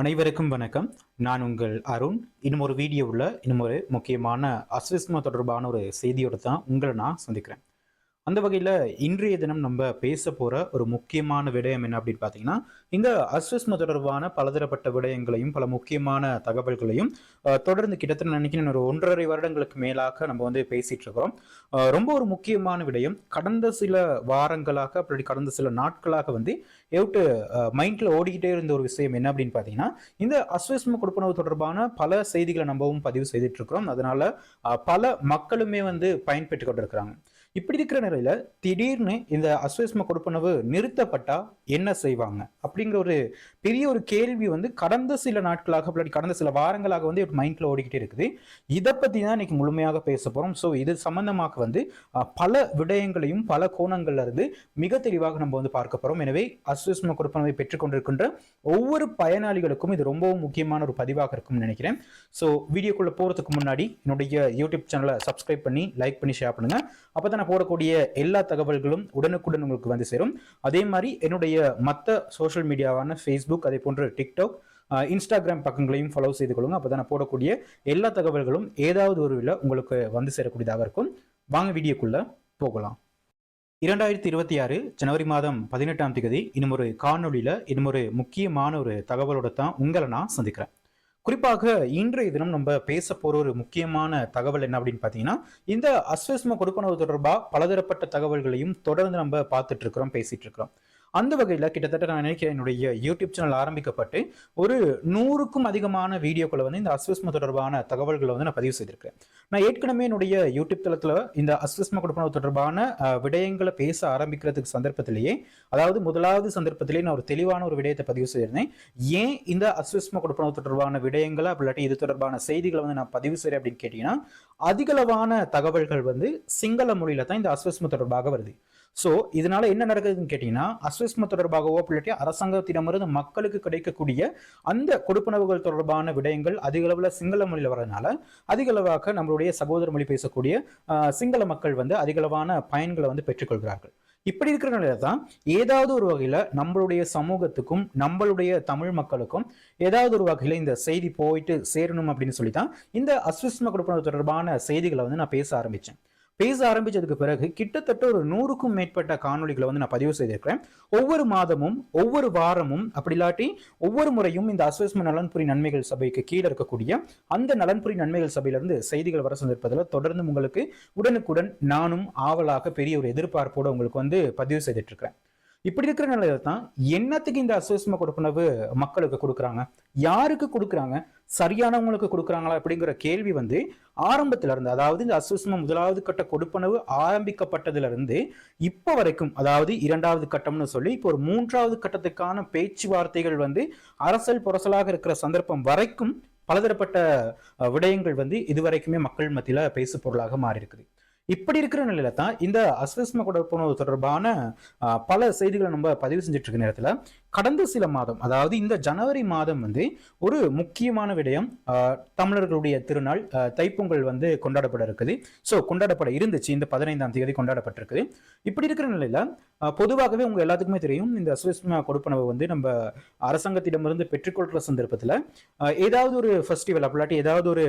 அனைவருக்கும் வணக்கம். நான் உங்கள் அருண். இன்னும் ஒரு வீடியோவில் இன்னும் ஒரு முக்கியமான அஸ்விஸ்ம தொடர்பான ஒரு செய்தியோடு தான் உங்களை நான் சந்திக்கிறேன். அந்த வகையில் இன்றைய தினம் நம்ம பேச போகிற ஒரு முக்கியமான விடயம் என்ன அப்படின்னு பார்த்தீங்கன்னா இந்த அஸ்விஸ்ம தொடர்பான பலதரப்பட்ட விடயங்களையும் பல முக்கியமான தகவல்களையும் தொடர்ந்து கிட்டத்தட்ட நினைக்கிறேன் ஒரு ஒன்றரை வருடங்களுக்கு மேலாக நம்ம வந்து பேசிகிட்டு இருக்கிறோம். ரொம்ப ஒரு முக்கியமான விடயம். கடந்த சில வாரங்களாக அப்படி கடந்த சில நாட்களாக வந்து எவுட்டு மைண்டில் ஓடிக்கிட்டே இருந்த ஒரு விஷயம் என்ன அப்படின்னு பார்த்தீங்கன்னா இந்த அஸ்வஸ்ம கொடுப்பனவு தொடர்பான பல செய்திகளை நம்பவும் பதிவு செய்துட்டு இருக்கிறோம். அதனால பல மக்களுமே வந்து பயன்பெற்று கொண்டிருக்கிறாங்க. இப்படி இருக்கிற நிலையில திடீர்னு இந்த அஸ்வஸ்ம கொடுப்பனவு நிறுத்தப்பட்டா என்ன செய்வாங்க? அப்படிங்கிற ஒரு பெரிய ஒரு கேள்வி வந்து கடந்த சில நாட்களாக கடந்த சில வாரங்களாக வந்து மைண்ட்ல ஓடிக்கிட்டே இருக்குது. இதை பத்தி தான் இன்னைக்கு முழுமையாக பேச போறோம். ஸோ இது சம்பந்தமாக வந்து பல விடயங்களையும் பல கோணங்கள்ல இருந்து மிக தெளிவாக நம்ம வந்து பார்க்க போறோம். எனவே அஸ்வஸ்ம கொடுப்பனவை பெற்றுக்கொண்டிருக்கின்ற ஒவ்வொரு பயனாளிகளுக்கும் இது ரொம்பவும் முக்கியமான ஒரு பதிவாக இருக்கும்னு நினைக்கிறேன். ஸோ வீடியோக்குள்ள போறதுக்கு முன்னாடி என்னுடைய யூடியூப் சேனலை சப்ஸ்கிரைப் பண்ணி லைக் பண்ணி ஷேர் பண்ணுங்க. அப்போ நான் போடக்கூடிய எல்லா தகவல்களும் உடனுக்குடன் உங்களுக்கு வந்து சேரும். அதே மாதிரி என்னுடைய மற்ற சோஷியல் மீடியாவான ஃபேஸ்புக் அதே போன்ற டிக்டாக் இன்ஸ்டாகிராம் பக்கங்களையும் ஃபாலோ செய்து கொள்ளுங்க. அப்போ நான் போடக்கூடிய எல்லா தகவல்களும் ஏதாவது ஒரு வில உங்களுக்கு வந்து சேரக்கூடியதாக இருக்கும். வாங்க வீடியோக்குள்ளே போகலாம். இரண்டாயிரத்தி இருபத்தி ஆறு ஜனவரி மாதம் பதினெட்டாம் தேதி இன்னும் ஒரு காணொளியில் இன்னும் ஒரு முக்கியமான ஒரு தகவலோட தான் உங்களை நான் சந்திக்கிறேன். குறிப்பாக இன்றைய தினம் நம்ம பேச போற ஒரு முக்கியமான தகவல் என்ன அப்படின்னு பார்த்தீங்கன்னா இந்த அஸ்வஸ்ம கொடுப்பனவு தொடர்பாக பலதரப்பட்ட தகவல்களையும் தொடர்ந்து நம்ம பார்த்துட்டு இருக்கிறோம் பேசிட்டு இருக்கிறோம். அந்த வகையில் கிட்டத்தட்ட நான் நினைக்கிறேன் என்னுடைய யூடியூப் சேனல் ஆரம்பிக்கப்பட்டு ஒரு நூறுக்கும் அதிகமான வீடியோக்களை வந்து இந்த அஸ்விஸ்ம தொடர்பான தகவல்களை வந்து நான் பதிவு செய்திருக்கேன் நான் ஏற்கனவே என்னுடைய யூடியூப் தளத்தில் இந்த அஸ்விஸ்ம கொடுப்பனவு தொடர்பான விடயங்களை பேச ஆரம்பிக்கிறதுக்கு சந்தர்ப்பத்திலேயே அதாவது முதலாவது சந்தர்ப்பத்திலேயே நான் ஒரு தெளிவான ஒரு விடயத்தை பதிவு செய்திருந்தேன். ஏன் இந்த அஸ்விஸ்ம கொடுப்பனவு தொடர்பான விடயங்களை அப்படி இல்லாட்டி இது தொடர்பான செய்திகளை வந்து நான் பதிவு செய்கிறேன் அப்படின்னு கேட்டிங்கன்னா அதிகளவான தகவல்கள் வந்து சிங்கள மொழியில தான் இந்த அஸ்வஸ்ம தொடர்பாக வருது. ஸோ இதனால என்ன நடக்குதுன்னு கேட்டீங்கன்னா அஸ்வஸ்ம தொடர்பாகவோ இல்லாட்டி அரசாங்கத்திடமிருந்து மக்களுக்கு கிடைக்கக்கூடிய அந்த கொடுப்பனவுகள் தொடர்பான விடயங்கள் அதிக அளவில் சிங்கள மொழியில் வரதுனால அதிக அளவாக நம்மளுடைய சகோதர மொழி பேசக்கூடிய சிங்கள மக்கள் வந்து அதிகளவான பயன்களை வந்து பெற்றுக்கொள்கிறார்கள். இப்படி இருக்கிற நிலையில தான் ஏதாவது ஒரு வகையில நம்மளுடைய சமூகத்துக்கும் நம்மளுடைய தமிழ் மக்களுக்கும் ஏதாவது ஒரு வகையில இந்த செய்தி போயிட்டு சேரணும் அப்படின்னு சொல்லி தான் இந்த அஸ்விஸ்ம கொடுப்பனவு தொடர்பான செய்திகளை வந்து நான் பேச ஆரம்பிச்சேன். பேச ஆரம்பித்ததுக்கு பிறகு கிட்டத்தட்ட ஒரு நூறுக்கும் மேற்பட்ட காணொளிகளை வந்து நான் பதிவு செய்திருக்கிறேன். ஒவ்வொரு மாதமும் ஒவ்வொரு வாரமும் அப்படி இல்லாட்டி ஒவ்வொரு முறையும் இந்த அஸ்வஸ்ம நலன்புரி நன்மைகள் சபைக்கு கீழே இருக்கக்கூடிய அந்த நலன்புரி நன்மைகள் சபையிலிருந்து செய்திகள் வர சந்திருப்பதில் தொடர்ந்து உங்களுக்கு உடனுக்குடன் நானும் ஆவலாக பெரிய ஒரு எதிர்பார்ப்போடு உங்களுக்கு வந்து பதிவு செய்துட்டு இருக்கிறேன். இப்படி இருக்கிற நிலையில தான் என்னத்துக்கு இந்த அஸ்வஸ்ம கொடுப்பனவு மக்களுக்கு கொடுக்குறாங்க? யாருக்கு கொடுக்குறாங்க? சரியானவங்களுக்கு கொடுக்குறாங்களா அப்படிங்கிற கேள்வி வந்து ஆரம்பத்துல இருந்து அதாவது இந்த அஸ்வஸ்ம முதலாவது கட்ட கொடுப்பனவு ஆரம்பிக்கப்பட்டதுல இருந்து இப்போ வரைக்கும் அதாவது இரண்டாவது கட்டம்னு சொல்லி இப்போ ஒரு மூன்றாவது கட்டத்துக்கான பேச்சுவார்த்தைகள் வந்து அரசல் புரசலாக இருக்கிற சந்தர்ப்பம் வரைக்கும் பலதரப்பட்ட விடயங்கள் வந்து இதுவரைக்குமே மக்கள் மத்தியில பேசு பொருளாக மாறி இருக்குது இப்படி இருக்கிற நிலையில தான் இந்த அஸ்வஸ்ம கொடுப்பனவு தொடர்பான பல செய்திகளை நம்ம பதிவு செஞ்சுட்டு இருக்க நேரத்தில் கடந்த சில மாதம் அதாவது இந்த ஜனவரி மாதம் வந்து ஒரு முக்கியமான விடயம் தமிழர்களுடைய திருநாள் தைப்பொங்கல் வந்து கொண்டாடப்பட இருக்குது. ஸோ கொண்டாடப்பட இருந்துச்சு. இந்த பதினைந்தாம் தேதி கொண்டாடப்பட்டிருக்குது. இப்படி இருக்கிற நிலையில் பொதுவாகவே உங்கள் எல்லாத்துக்குமே தெரியும் இந்த அஸ்வஸ்ம கொடுப்பனவை வந்து நம்ம அரசாங்கத்திடமிருந்து பெற்றுக்கொள்கிற சந்தர்ப்பத்தில் ஏதாவது ஒரு ஃபெஸ்டிவல் அப்படிலாட்டி ஏதாவது ஒரு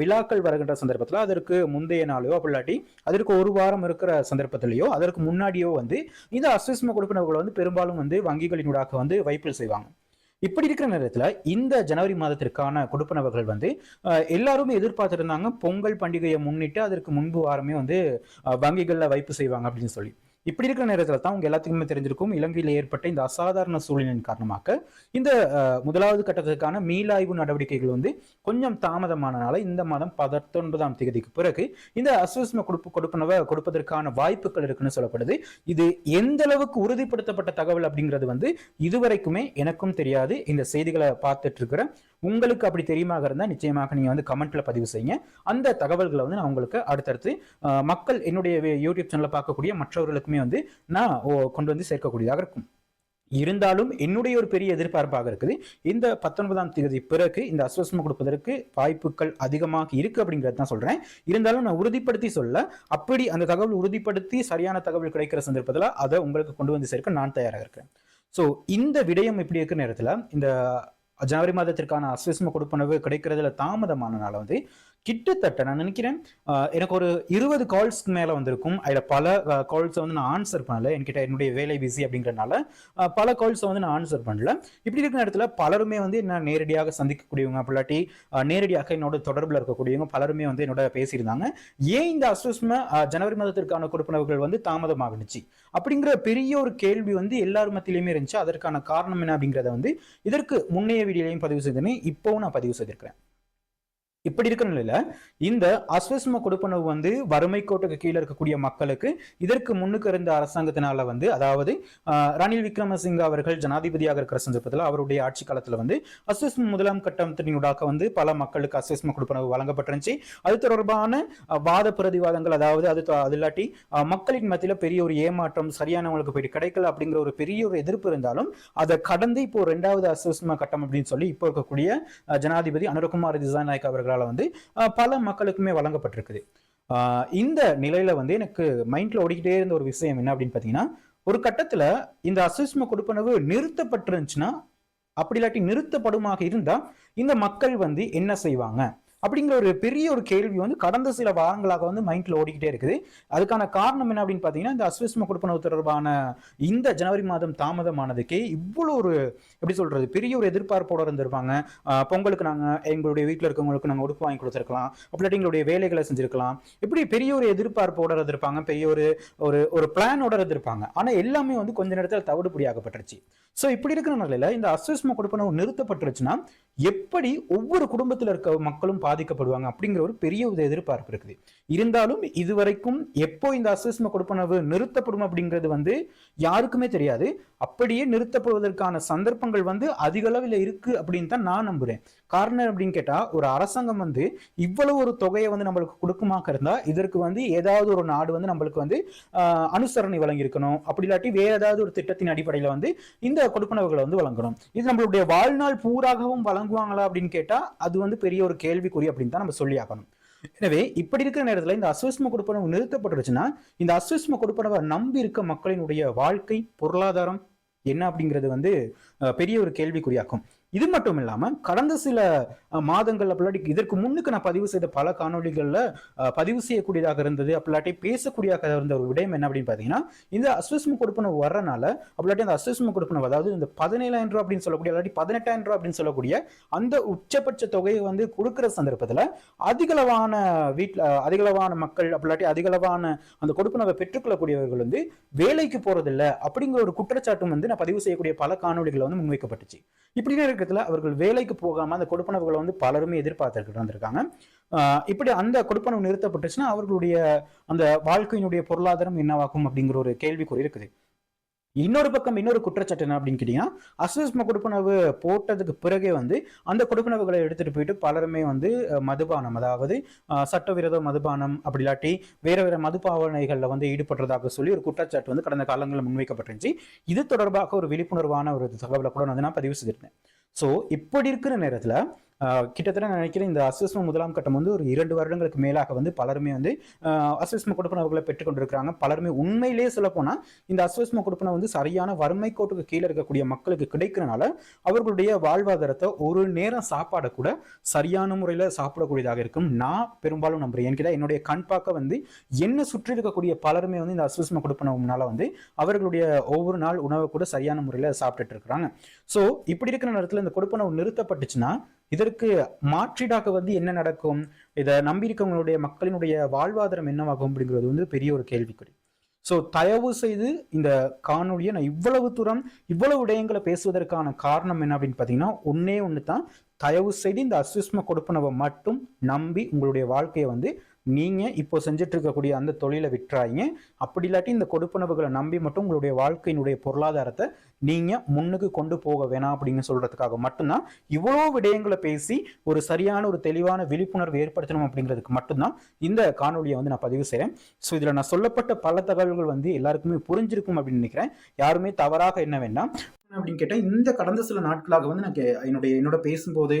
விழாக்கள் வருகின்ற சந்தர்ப்பத்தில் அதற்கு முந்தைய நாளையோ அப்படிலாட்டி அதற்கு ஒரு வாரம் இருக்கிற சந்தர்ப்பத்திலேயோ அதற்கு முன்னாடியோ வந்து இந்த அஸ்வஸ்ம கொடுப்பனவுகளை வந்து பெரும்பாலும் வந்து வங்கிகளினூடாக வந்து வைப்பில் செய்வாங்க. இப்படி இருக்கிற நேரத்துல இந்த ஜனவரி மாதத்திற்கான கொடுப்பனவுகள் வந்து எல்லாருமே எதிர்பார்த்துருந்தாங்க பொங்கல் பண்டிகையை முன்னிட்டு அதற்கு முன்பு வாரமே வந்து வங்கிகளில் வங்கிகள்ல வைப்பு செய்வாங்க அப்படின்னு சொல்லி. இப்படி இருக்கிற நேரத்தில் தான் உங்க எல்லாத்துக்குமே தெரிஞ்சிருக்கும். இலங்கையில் ஏற்பட்ட இந்த அசாதாரண சூழ்நிலையின் காரணமாக இந்த முதலாவது கட்டத்துக்கான மீளாய்வு நடவடிக்கைகள் வந்து கொஞ்சம் தாமதமானனால இந்த மாதம் பத்தொன்பதாம் தேதிக்கு பிறகு இந்த அஸ்வஸ்ம கொடுப்பு கொடுப்பனவை கொடுப்பதற்கான வாய்ப்புகள் இருக்குன்னு சொல்லப்படுது. இது எந்த அளவுக்கு உறுதிப்படுத்தப்பட்ட தகவல் அப்படிங்கிறது வந்து இதுவரைக்குமே எனக்கும் தெரியாது. இந்த செய்திகளை பார்த்துட்டு இருக்கிற உங்களுக்கு அப்படி தெரியுமாக இருந்தால் நிச்சயமாக நீங்கள் வந்து கமெண்ட்டில் பதிவு செய்யுங்க. அந்த தகவல்களை வந்து நான் உங்களுக்கு அடுத்தடுத்து மக்கள் என்னுடைய யூடியூப் சேனலை பார்க்கக்கூடிய மற்றவர்களுக்குமே வந்து நான் கொண்டு வந்து சேர்க்கக்கூடியதாக இருக்கும். இருந்தாலும் என்னுடைய ஒரு பெரிய எதிர்பார்ப்பாக இருக்குது. இந்த பத்தொன்பதாம் தேதி பிறகு இந்த அஸ்வஸ்மம் கொடுப்பதற்கு வாய்ப்புகள் அதிகமாக இருக்கு அப்படிங்கிறது தான் சொல்றேன். இருந்தாலும் நான் உறுதிப்படுத்தி சொல்ல அப்படி அந்த தகவல் உறுதிப்படுத்தி சரியான தகவல் கிடைக்கிற சந்தர்ப்பத்தில் அதை உங்களுக்கு கொண்டு வந்து சேர்க்க நான் தயாராக இருக்கேன் ஸோ இந்த விடயம் இப்படி இருக்கிற நேரத்தில் இந்த ஜனவரி மாதத்திற்கான அஸ்விஸ்ம கொடுப்பனவு கிடைக்கிறதுல தாமதமானனால வந்து கிட்டத்தட்ட நான் நினைக்கிறேன் எனக்கு ஒரு இருபது கால்ஸ்க்கு மேலே வந்திருக்கும். அதில் பல கால்ஸை வந்து நான் ஆன்சர் பண்ணல. என்கிட்ட என்னுடைய வேலை பிஸி அப்படிங்கிறனால பல கால்ஸை வந்து நான் ஆன்சர் பண்ணல. இப்படி இருக்கிற இடத்துல பலருமே வந்து என்ன நேரடியாக சந்திக்கக்கூடியவங்க அப்படி நேரடியாக என்னோட தொடர்பில் இருக்கக்கூடியவங்க பலருமே வந்து என்னோட பேசியிருந்தாங்க. ஏன் இந்த அசுஸ்ம ஜனவரி மாதத்திற்கான கொடுப்பனவுகள் வந்து தாமதமாகுனுச்சு? அப்படிங்கிற பெரிய ஒரு கேள்வி வந்து எல்லார் மத்தியிலையுமே இருந்துச்சு. அதற்கான காரணம் என்ன அப்படிங்கிறத வந்து இதற்கு முன்னைய வீடியோலையும் பதிவு செய்தேனே இப்போவும் நான் பதிவு செய்திருக்கிறேன். இப்படி இருக்கிற நிலையில இந்த அஸ்வஸ்ம கொடுப்பனவு வந்து வறுமை கோட்டுக்கு கீழே இருக்கக்கூடிய மக்களுக்கு இதற்கு முன்னுக்கு இருந்த அரசாங்கத்தினால வந்து அதாவது ரணில் விக்ரமசிங்க அவர்கள் ஜனாதிபதியாக இருக்கிற சந்தர்ப்பத்தில் அவருடைய ஆட்சி காலத்துல வந்து அஸ்வஸ்ம முதலாம் கட்டத்தினூடாக வந்து பல மக்களுக்கு அஸ்வஸ்ம கொடுப்பனவு வழங்கப்பட்டிருந்துச்சு. அது தொடர்பான வாத பிரதிவாதங்கள் அதாவது அது அது இல்லாட்டி மக்களின் மத்தியில பெரிய ஒரு ஏமாற்றம் சரியானவங்களுக்கு போயிட்டு கிடைக்கல அப்படிங்கிற ஒரு பெரிய ஒரு எதிர்ப்பு இருந்தாலும் அதை கடந்து இப்போ ரெண்டாவது அஸ்வஸ்ம கட்டம் அப்படின்னு சொல்லி இப்போ இருக்கக்கூடிய ஜனாதிபதி அனுரகுமார் திசாநாயக் அவர்களால் வந்து பல மக்களுக்குமே வழங்கப்பட்டிருக்குது. இந்த நிலையில வந்து எனக்கு மைண்ட்ல ஓடிக்கிட்டே இருந்த ஒரு விஷயம் என்ன அப்படின்னு பார்த்தீங்கன்னா ஒரு கட்டத்துல இந்த அசிஸ்ம கொடுப்பனவு நிறுத்தப்பட்டிருந்துச்சுன்னா அப்படி இல்லாட்டி நிறுத்தப்படுமாக இருந்தா இந்த மக்கள் வந்து என்ன செய்வாங்க? அப்படிங்கிற ஒரு பெரிய ஒரு கேள்வி வந்து கடந்த சில வாரங்களாக வந்து மைண்டில் ஓடிக்கிட்டே இருக்குது. அதுக்கான காரணம் என்ன அப்படின்னு பார்த்தீங்கன்னா இந்த அஸ்விஸ்ம கொடுப்பனவு தொடர்பான இந்த ஜனவரி மாதம் தாமதமானதுக்கே இவ்வளோ ஒரு எப்படி சொல்கிறது பெரிய ஒரு எதிர்பார்ப்போட இருந்திருப்பாங்க. பொங்கலுக்கு நாங்கள் எங்களுடைய வீட்டில் இருக்கவங்களுக்கு நாங்கள் உடுப்பு வாங்கி கொடுத்துருக்கலாம். அப்படி எங்களுடைய வேலைகளை செஞ்சுருக்கலாம். இப்படி பெரிய ஒரு எதிர்பார்ப்போட இருந்திருப்பாங்க. பெரிய ஒரு ஒரு ஒரு பிளானோட இருந்திருப்பாங்க. ஆனால் எல்லாமே வந்து கொஞ்ச நேரத்தில் தவிடுபடியாகப்பட்டுருச்சு ஸோ இப்படி இருக்கிற நிலையில் இந்த அஸ்விஸ்ம கொடுப்பனவு நிறுத்தப்பட்டுருச்சுன்னா எப்படி ஒவ்வொரு குடும்பத்தில் இருக்க மக்களும் பாதிக்கப்படுவாங்க அப்படிங்கிற ஒரு பெரிய ஒரு எதிர்பார்ப்பு இருக்குது. இருந்தாலும் இதுவரைக்கும் எப்போ இந்த அசிஸ்ம கொடுப்பனவு நிறுத்தப்படும் அப்படிங்கிறது வந்து யாருக்குமே தெரியாது. அப்படியே நிறுத்தப்படுவதற்கான சந்தர்ப்பங்கள் வந்து அதிக அளவில் இருக்கு அப்படின்னு தான் நான் நம்புறேன். காரணம் அப்படின்னு கேட்டா ஒரு அரசாங்கம் வந்து இவ்வளவு ஒரு தொகையை வந்து நம்மளுக்கு கொடுக்குமாக இருந்தா இதற்கு வந்து ஏதாவது ஒரு நாடு வந்து நம்மளுக்கு வந்து அனுசரணை வழங்கியிருக்கணும். அப்படி இல்லாட்டி வேற ஏதாவது ஒரு திட்டத்தின் அடிப்படையில் வந்து இந்த கொடுப்பனவுகளை வந்து வழங்கணும். இது நம்மளுடைய வாழ்நாள் பூராகவும் வழங்குவாங்களா அப்படின்னு கேட்டா அது வந்து பெரிய ஒரு கேள்விக்குறி அப்படின்னு தான் நம்ம சொல்லி ஆகணும். எனவே இப்படி இருக்கிற நேரத்தில் இந்த அஸ்வஸ்ம கொடுப்பனவு நிறுத்தப்பட்டுருச்சுன்னா இந்த அஸ்வஸ்ம கொடுப்பனவை நம்பி இருக்க மக்களினுடைய வாழ்க்கை பொருளாதாரம் என்ன அப்படிங்கிறது வந்து அஹ், பெரிய ஒரு கேள்விக்குறியாக்கும். இது மட்டும் இல்லாமல் கடந்த சில மாதங்கள் அப்படி இதற்கு முன்னுக்கு நான் பதிவு செய்த பல காணொளிகள்ல பதிவு செய்யக்கூடியதாக இருந்தது. அப்படி பேசக்கூடியதாக இருந்த ஒரு விடயம் என்ன அப்படின்னு பாத்தீங்கன்னா இந்த அஸ்வஸ்ம கொடுப்பனை வர்றனால அப்படி அந்த அஸ்வஸ்ம கொடுப்பனை அதாவது இந்த பதினேழாயிரம் ரூபா அப்படின்னு சொல்லக்கூடிய இல்லாட்டி பதினெட்டாயிரம் ரூபா அப்படின்னு சொல்லக்கூடிய அந்த உச்சபட்ச தொகையை வந்து கொடுக்கிற சந்தர்ப்பத்துல அதிகளவான வீட்டில் அதிகளவான மக்கள் அப்படி அதிகளவான அந்த கொடுப்பனவை பெற்றுக்கொள்ளக்கூடியவர்கள் வந்து வேலைக்கு போறதில்ல அப்படிங்கிற ஒரு குற்றச்சாட்டும் வந்து நான் பதிவு செய்யக்கூடிய பல காணொலிகளை வந்து முன்வைக்கப்பட்டுச்சு. இப்படி இருக்கிறதுல அவர்கள் வேலைக்கு போகாம அந்த கொடுப்பனவுகளை வந்து பலருமே எதிர்பார்த்துக்கிட்டு வந்திருக்காங்க. ஆஹ் இப்படி அந்த கொடுப்பனவு நிறுத்தப்பட்டுச்சுன்னா அவர்களுடைய அந்த வாழ்க்கையினுடைய பொருளாதாரம் என்னவாகும் அப்படிங்கிற ஒரு கேள்விக்குறி இருக்குது. இன்னொரு பக்கம் இன்னொரு குற்றச்சாட்டு என்ன அப்படின்னு கேட்டீங்கன்னா அஸ்வஸ்ம கொடுப்பனவு போட்டதுக்கு பிறகே வந்து அந்த கொடுப்பனவுகளை எடுத்துட்டு போயிட்டு பலருமே வந்து மதுபானம் அதாவது சட்டவிரோத மதுபானம் அப்படி இல்லாட்டி வேற வேற மதுபாவனைகளில் வந்து ஈடுபடுறதாக சொல்லி ஒரு குற்றச்சாட்டு வந்து கடந்த காலங்களில் முன்வைக்கப்பட்டிருந்துச்சு. இது தொடர்பாக ஒரு விழிப்புணர்வான ஒரு தகவலை கூட வந்து நான் பதிவு செய்திருந்தேன் ஸோ இப்படி இருக்கிற நேரத்தில் கிட்டத்தட்ட நான் நினைக்கிறேன் இந்த அஸ்வஸ்ம முதலாம் கட்டம் வந்து ஒரு இரண்டு வருடங்களுக்கு மேலாக வந்து பலருமே வந்து அஹ், கொடுப்பனவர்களை பெற்றுக்கொண்டிருக்கிறாங்க. பலருமே உண்மையிலேயே சொல்ல இந்த அஸ்வஸ்ம கொடுப்பனை வந்து சரியான வறுமை கோட்டுக்கு கீழே இருக்கக்கூடிய மக்களுக்கு கிடைக்கிறனால அவர்களுடைய வாழ்வாதாரத்தை ஒரு நேரம் சாப்பாடை கூட சரியான முறையில் சாப்பிடக்கூடியதாக இருக்கும். நான் பெரும்பாலும் நம்புறேன். என்கிட்ட என்னுடைய கண் பார்க்க வந்து என்ன சுற்றி இருக்கக்கூடிய பலருமே வந்து இந்த அஸ்வஸ்ம கொடுப்பனவுனால வந்து அவர்களுடைய ஒவ்வொரு நாள் உணவை கூட சரியான முறையில் சாப்பிட்டுட்டு இருக்கிறாங்க. ஸோ இப்படி இருக்கிற நேரத்தில் இந்த கொடுப்பனவு நிறுத்தப்பட்டுச்சுன்னா இதற்கு மாற்றீடாக வந்து என்ன நடக்கும்? இதை நம்பியிருக்கவங்களுடைய மக்களினுடைய வாழ்வாதாரம் என்னவாகும் அப்படிங்கிறது வந்து பெரிய ஒரு கேள்விக்குறி. ஸோ தயவு செய்து இந்த காணொலியை நான் இவ்வளவு தூரம் இவ்வளவு விடயங்களை பேசுவதற்கான காரணம் என்ன அப்படின்னு பார்த்தீங்கன்னா ஒன்னே ஒன்று தான் தயவு செய்து இந்த அஸ்விஸ்ம கொடுப்பனவை மட்டும் நம்பி உங்களுடைய வாழ்க்கையை வந்து நீங்கள் இப்போ செஞ்சுட்டு இருக்கக்கூடிய அந்த தொழிலை விட்டுறாங்க அப்படி இல்லாட்டி இந்த கொடுப்பனவுகளை நம்பி மட்டும் உங்களுடைய வாழ்க்கையினுடைய பொருளாதாரத்தை நீங்கள் முன்னுக்கு கொண்டு போக வேணாம் அப்படின்னு சொல்கிறதுக்காக மட்டும்தான். இவ்வளோ விடயங்களை பேசி ஒரு சரியான ஒரு தெளிவான விழிப்புணர்வு ஏற்படுத்தணும் அப்படிங்கிறதுக்கு மட்டும்தான் இந்த காணொலியை வந்து நான் பதிவு செய்கிறேன் ஸோ இதில் நான் சொல்லப்பட்ட பல தகவல்கள் வந்து எல்லாருக்குமே புரிஞ்சிருக்கும் அப்படின்னு நினைக்கிறேன். யாருமே தவறாக என்ன வேண்டாம். அப்படின்னு கேட்டால் இந்த கடந்த சில நாட்களாக வந்து நான் கே- என்னுடைய என்னோட பேசும்போது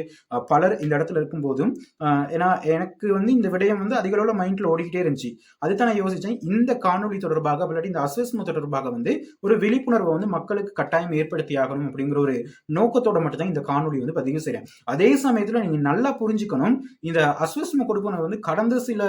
பலர் இந்த இடத்துல இருக்கும்போதும் ஏன்னா எனக்கு வந்து இந்த விடயம் வந்து அதிக அளவில் மைண்டில் ஓடிக்கிட்டே இருந்துச்சு. அதுதான் நான் யோசித்தேன் இந்த காணொலி தொடர்பாக இல்லாட்டி இந்த அசஸ்மெண்ட் தொடர்பாக வந்து ஒரு விழிப்புணர்வை வந்து மக்களுக்கு கட்டாயம் ஏற்படுத்தி ஆகணும் அப்படிங்கிற ஒரு நோக்கத்தோட மட்டும்தான் இந்த காணொலி வந்து பதிவு செய்கிறேன் அதே சமயத்தில் நீங்கள் நல்லா புரிஞ்சுக்கணும். இந்த அஸ்வஸ்ம கொடுப்பனவு வந்து கடந்த சில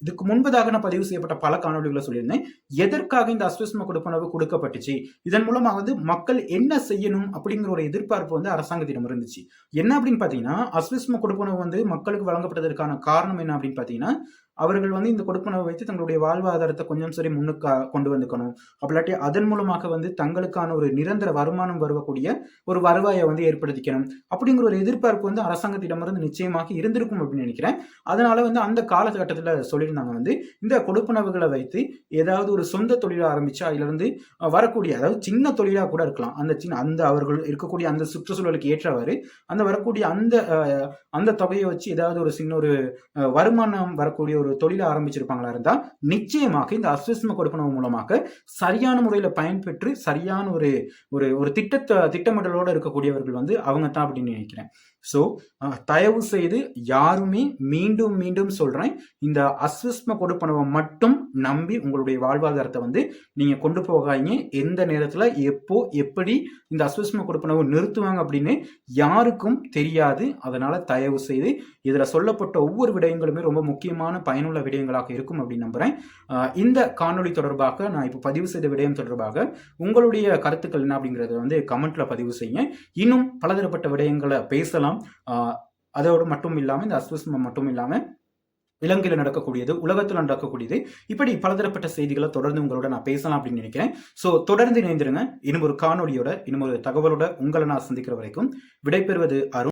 இதுக்கு முன்பதாக நான் பதிவு செய்யப்பட்ட பல காணொளிகளை சொல்லியிருந்தேன். எதற்காக இந்த அஸ்வஸ்ம கொடுப்பனவு கொடுக்கப்பட்டுச்சு? இதன் மூலமாக வந்து மக்கள் என்ன செய்யணும் அப்படிங்கிற ஒரு எதிர்பார்ப்பு வந்து அரசாங்கத்திடம் இருந்துச்சு. என்ன அப்படின்னு பாத்தீங்கன்னா அஸ்விஸ்ம கொடுப்பனவு வந்து மக்களுக்கு வழங்கப்பட்டதற்கான காரணம் என்ன அப்படின்னு பாத்தீங்கன்னா அவர்கள் வந்து இந்த கொடுப்பனவை வைத்து தங்களுடைய வாழ்வாதாரத்தை கொஞ்சம் சரி முன்னுக்கு கொண்டு வந்துக்கணும். அப்படிலாட்டி அதன் மூலமாக வந்து தங்களுக்கான ஒரு நிரந்தர வருமானம் வரக்கூடிய ஒரு வருவாயை வந்து ஏற்படுத்திக்கணும். அப்படிங்கிற ஒரு எதிர்பார்ப்பு வந்து அரசாங்கத்திடமிருந்து நிச்சயமாக இருந்திருக்கும் அப்படின்னு நினைக்கிறேன். அதனால வந்து அந்த காலகட்டத்தில் சொல்லியிருந்தாங்க வந்து இந்த கொடுப்பனவுகளை வைத்து ஏதாவது ஒரு சொந்த தொழிலை ஆரம்பிச்சு அதிலிருந்து வரக்கூடிய அதாவது சின்ன தொழிலாக கூட இருக்கலாம். அந்த சின்ன அந்த அவர்கள் இருக்கக்கூடிய அந்த சுற்றுச்சூழலுக்கு ஏற்றவாறு அந்த வரக்கூடிய அந்த அந்த தொகையை வச்சு ஏதாவது ஒரு சின்ன ஒரு வருமானம் வரக்கூடிய ஒரு தொழிலை ஆரம்பிச்சிருப்பாங்களா இருந்தால் நிச்சயமாக இந்த அஸ்வஸ்ம கொடுப்பனவு மூலமாக சரியான முறையில் பயன்பெற்று சரியான ஒரு ஒரு ஒரு திட்டத்தை திட்டமிடலோடு இருக்கக்கூடியவர்கள் வந்து அவங்க தான் அப்படின்னு நினைக்கிறேன். ஸோ தயவு செய்து யாருமே மீண்டும் மீண்டும் சொல்கிறேன் இந்த அஸ்விஸ்ம கொடுப்பனவை மட்டும் நம்பி உங்களுடைய வாழ்வாதாரத்தை வந்து நீங்கள் கொண்டு போகாதீங்க. எந்த நேரத்தில் எப்போ எப்படி இந்த அஸ்விஸ்ம கொடுப்பனவை நிறுத்துவாங்க அப்படின்னு யாருக்கும் தெரியாது. அதனால் தயவு செய்து இதில் சொல்லப்பட்ட ஒவ்வொரு விடயங்களுமே ரொம்ப முக்கியமான பயனுள்ள விடயங்களாக இருக்கும் அப்படின்னு நம்புகிறேன் இந்த காணொளி தொடர்பாக நான் இப்போ பதிவு செய்த விடயம் தொடர்பாக உங்களுடைய கருத்துக்கள் என்ன அப்படிங்கிறத வந்து கமெண்ட்டில் பதிவு செய்யுங்க. இன்னும் பலதரப்பட்ட விடயங்களை பேசலாம். ஆஹ் அதோடு மட்டும் இல்லாமல் இந்த அஸ்வஸ்மம் மட்டும் இல்லாமல் இலங்கையில் நடக்கக்கூடியது உலகத்தில் நடக்கக்கூடியது. இப்படி பலதரப்பட்ட செய்திகளை தொடர்ந்து உங்களோட நான் பேசலாம் அப்படின்னு நினைக்கிறேன். ஸோ தொடர்ந்து இணைந்திருங்க. இன்னும் ஒரு காணொளியோட இன்னும் ஒரு தகவலோட உங்களை நான் சந்திக்கிற வரைக்கும் விடைபெறுவது அருண்.